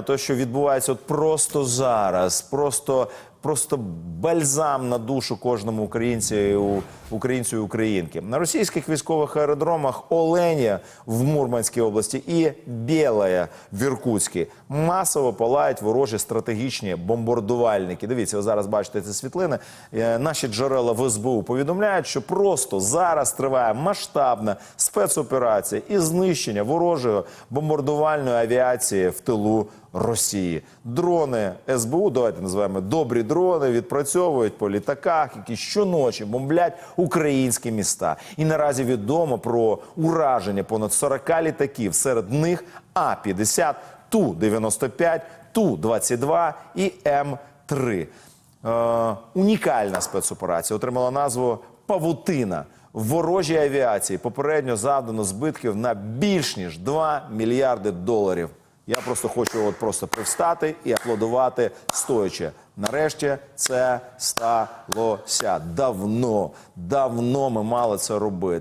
те, що відбувається от просто зараз, просто, просто бальзам на душу кожному українцю, українцю і українки. На російських військових аеродромах Оленя в Мурманській області і Білая в Іркутській масово палають ворожі стратегічні бомбардувальники. Дивіться, ви зараз бачите ці світлини. Е, Наші джерела в СБУ повідомляють, що просто зараз триває масштабна спецоперація і знищення ворожої бомбардувальної авіації в тилу Росії. Дрони СБУ, давайте називаємо добрі дрони, відпрацьовують по літаках, які щоночі бомблять українські міста. І наразі відомо про ураження понад 40 літаків. Серед них А-50, Ту-95, Ту-22 і М-3. Е, унікальна спецоперація отримала назву Павутина. Ворожій авіації попередньо завдано збитків на більш ніж 2 мільярди доларів. Я просто хочу от просто привстати і аплодувати стоячи. Нарешті це сталося давно. Давно ми мали це робити.